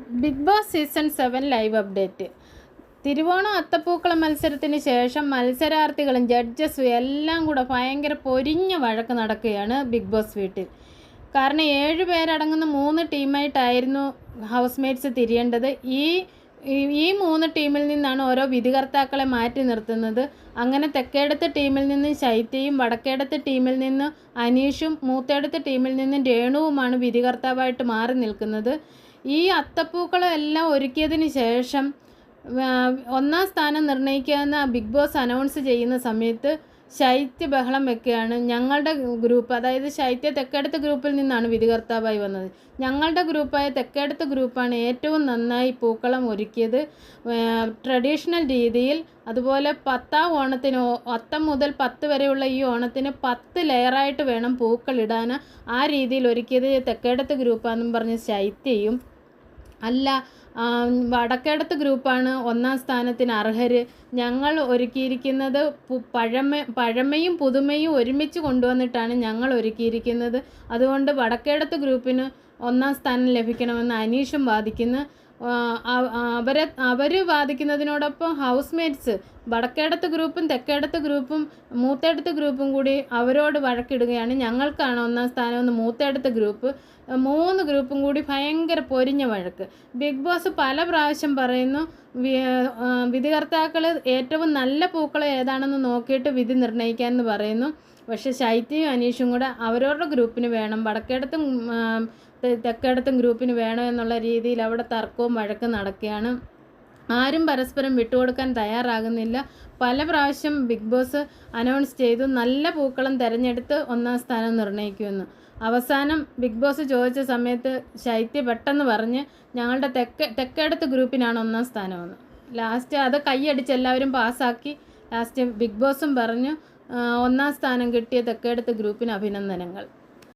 Bigg Boss season seven live update. Thiruvonam അത്തപ്പൂക്കള മത്സരത്തിന് ശേഷം മത്സരാർത്ഥികളും ജഡ്ജസും എല്ലാം കൂടെ ഭയങ്കര പൊരിഞ്ഞ വഴക്ക് നടക്കുകയാണ് ബിഗ് ബോസ് വീട്ടിൽ. കാരണം ഏഴ് പേരടങ്ങുന്ന മൂന്ന് ടീമായിട്ടായിരുന്നു ഹൗസ് മേറ്റ്സ് തിരിയേണ്ടത്. ഈ ഈ- മൂന്ന് ടീമിൽ നിന്നാണ് ഓരോ വിധികർത്താക്കളെ മാറ്റി നിർത്തുന്നത്. അങ്ങനെ തെക്കേടത്ത് ടീമിൽ നിന്ന് ശൈത്യയും വടക്കേടത്ത് ടീമിൽ നിന്ന് അനീഷും മൂത്തേടത്ത് ടീമിൽ നിന്ന് രേണുവുമാണ് വിധികർത്താവായിട്ട് മാറി നിൽക്കുന്നത്. ഈ അത്തപ്പൂക്കളം എല്ലാം ഒരുക്കിയതിന് ശേഷം ഒന്നാം സ്ഥാനം നിർണയിക്കാമെന്ന് ബിഗ് ബോസ് അനൗൺസ് ചെയ്യുന്ന സമയത്ത് ശൈത്യ ബഹളം വെക്കുകയാണ് ഞങ്ങളുടെ ഗ്രൂപ്പ് അതായത് ശൈത്യ തെക്കേടത്ത് ഗ്രൂപ്പിൽ നിന്നാണ് വിധികർത്താവായി വന്നത്. ഞങ്ങളുടെ ഗ്രൂപ്പായ തെക്കേടത്ത് ഗ്രൂപ്പാണ് ഏറ്റവും നന്നായി പൂക്കളം ഒരുക്കിയത്. ട്രഡീഷണൽ രീതിയിൽ അതുപോലെ പത്താം ഓണത്തിന് അത്തം മുതൽ പത്ത് വരെയുള്ള ഈ ഓണത്തിന് പത്ത് ലെയറായിട്ട് വേണം പൂക്കളിടാൻ ആ രീതിയിൽ ഒരുക്കിയത് തെക്കേടത്ത് ഗ്രൂപ്പാണെന്നും പറഞ്ഞ് ശൈത്യയും അല്ല വടക്കേടത്ത് ഗ്രൂപ്പാണ് ഒന്നാം സ്ഥാനത്തിന് അർഹർ ഞങ്ങൾ ഒരുക്കിയിരിക്കുന്നത് പഴമ പഴമയും പുതുമയും ഒരുമിച്ച് കൊണ്ടുവന്നിട്ടാണ് ഞങ്ങൾ ഒരുക്കിയിരിക്കുന്നത്. അതുകൊണ്ട് വടക്കേടത്ത് ഗ്രൂപ്പിന് ഒന്നാം സ്ഥാനം ലഭിക്കണമെന്ന് അനീഷും വാദിക്കുന്നു. അവരെ അവർ വാദിക്കുന്നതിനോടൊപ്പം ഹൗസ് മേറ്റ്സ് വടക്കേടത്ത് ഗ്രൂപ്പും തെക്കേടത്ത് ഗ്രൂപ്പും മൂത്തേടത്ത് ഗ്രൂപ്പും കൂടി അവരോട് വഴക്കിടുകയാണ്. ഞങ്ങൾക്കാണ് ഒന്നാം സ്ഥാനം എന്ന് മൂത്തേടത്ത് ഗ്രൂപ്പ് മൂന്ന് ഗ്രൂപ്പും കൂടി ഭയങ്കര പൊരിഞ്ഞ വഴക്ക്. ബിഗ് ബോസ് പല പ്രാവശ്യം പറയുന്നു വിധികർത്താക്കൾ ഏറ്റവും നല്ല പൂക്കൾ ഏതാണെന്ന് നോക്കിയിട്ട് വിധി നിർണയിക്കാമെന്ന് പറയുന്നു. പക്ഷേ ശൈത്യയും അനീഷും കൂടെ അവരവരുടെ ഗ്രൂപ്പിന് വേണം. വടക്കേടത്തും തെക്കേടത്തും ഗ്രൂപ്പിന് വേണോ എന്നുള്ള രീതിയിൽ അവിടെ തർക്കവും വഴക്കും നടക്കുകയാണ്. ആരും പരസ്പരം വിട്ടുകൊടുക്കാൻ തയ്യാറാകുന്നില്ല. പല പ്രാവശ്യം ബിഗ് ബോസ് അനൗൺസ് ചെയ്തു നല്ല പൂക്കളം തിരഞ്ഞെടുത്ത് ഒന്നാം സ്ഥാനം നിർണയിക്കുമെന്ന് അവസാനം ബിഗ് ബോസ് ചോദിച്ച സമയത്ത് ശൈത്യ പെട്ടെന്ന് പറഞ്ഞ് ഞങ്ങളുടെ തെക്ക് തെക്കേടത്ത് ഗ്രൂപ്പിനാണ് ഒന്നാം സ്ഥാനമെന്ന്. ലാസ്റ്റ് അത് കൈയടിച്ച് എല്ലാവരും പാസ്സാക്കി. ലാസ്റ്റ് ബിഗ് ബോസും പറഞ്ഞു ഒന്നാം സ്ഥാനം കിട്ടിയ തെക്കേടത്ത് ഗ്രൂപ്പിന് അഭിനന്ദനങ്ങൾ.